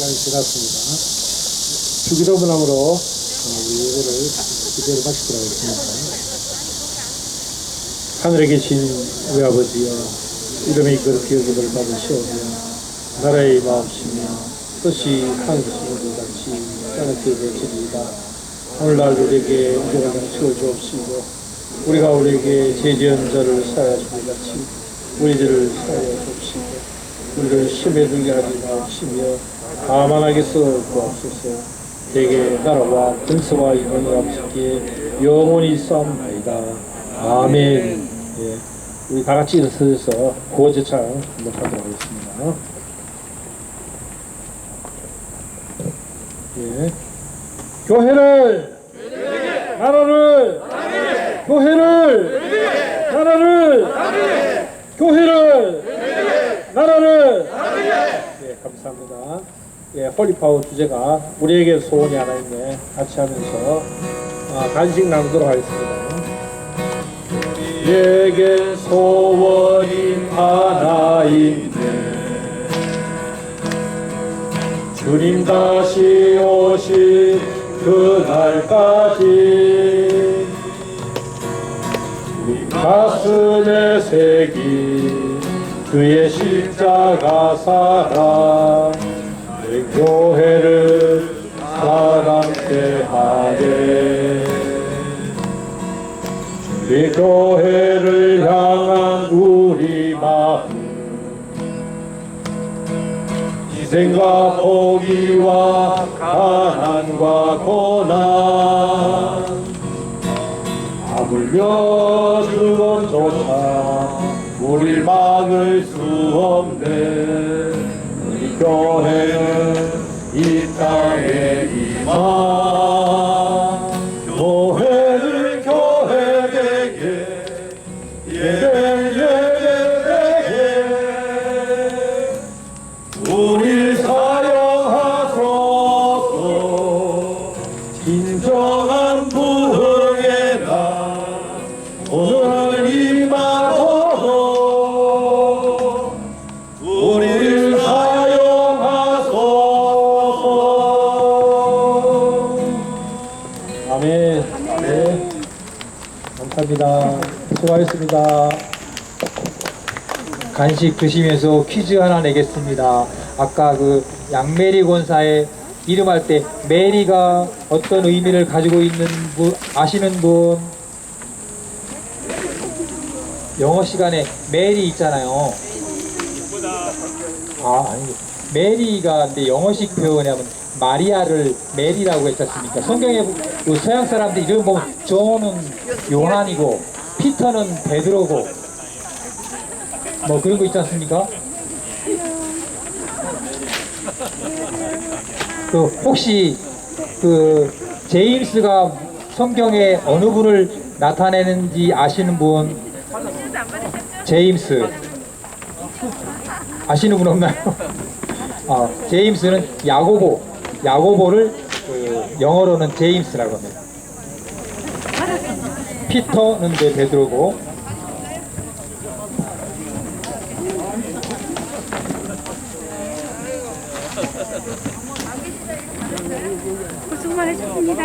시간이 지났습니다. 주기도문함으로 어, 우리 예배를 이대로 마치도록 하겠습니다. 하늘에 계신 우리 아버지여 이름이 그렇게 여기를 받으시오며 나라의 마음이며 뜻이 하늘에서 같이 땅에서 이루어지리이다 오늘날 우리에게 인정을 채워 주옵시고 우리가 우리에게 죄지은 자를 주니 같이 우리 죄를 사하여 주옵시고 우리를 심에 들게 하지 마옵시며 다만 하게서 구하소서 대개 나라와 근서와 영원히 아버지께 영원히 싸움나이다. 아멘. 예, 우리 다 같이 일어서서 구호제창 한번 하도록 하겠습니다. 예. 교회를 나라를 교회를 나라를 교회를 나라를. 예, 감사합니다. 예, 홀리파워 주제가 우리에게 소원이 하나 있네. 같이 하면서 아, 간식 나누도록 하겠습니다. 내게 소원이 하나 있네. 주님 다시 오실 그날까지 우리 가슴에 새긴 그의 십자가 사랑 내 교회를 사랑케 하네 내 교회를 향한 우리 마음 희생과 포기와 가난과 고난 아물며 죽음조차 우릴 막을 수 없네 교회는 이 땅에 이만 교회는 교회에게 예배 감사합니다 수고하셨습니다 간식 드시면서 퀴즈 하나 내겠습니다. 아까 그 양메리 권사의 이름할 때 메리가 어떤 의미를 가지고 있는 분 아시는 분? 영어 시간에 메리 있잖아요. 아 아니 메리가 근데 영어식 표현하면 마리아를 메리라고 했지 않습니까? 성경에 그 서양 사람들 이름 보면 존은 요한이고 피터는 베드로고 뭐 그런 거 있지 않습니까? 그 혹시 그 제임스가 성경에 어느 분을 나타내는지 아시는 분? 제임스 아시는 분 없나요? 아, 제임스는 야고보 야고보를 그 영어로는 제임스라고 합니다. 피터는 이제 베드로고 고생 많으셨습니다.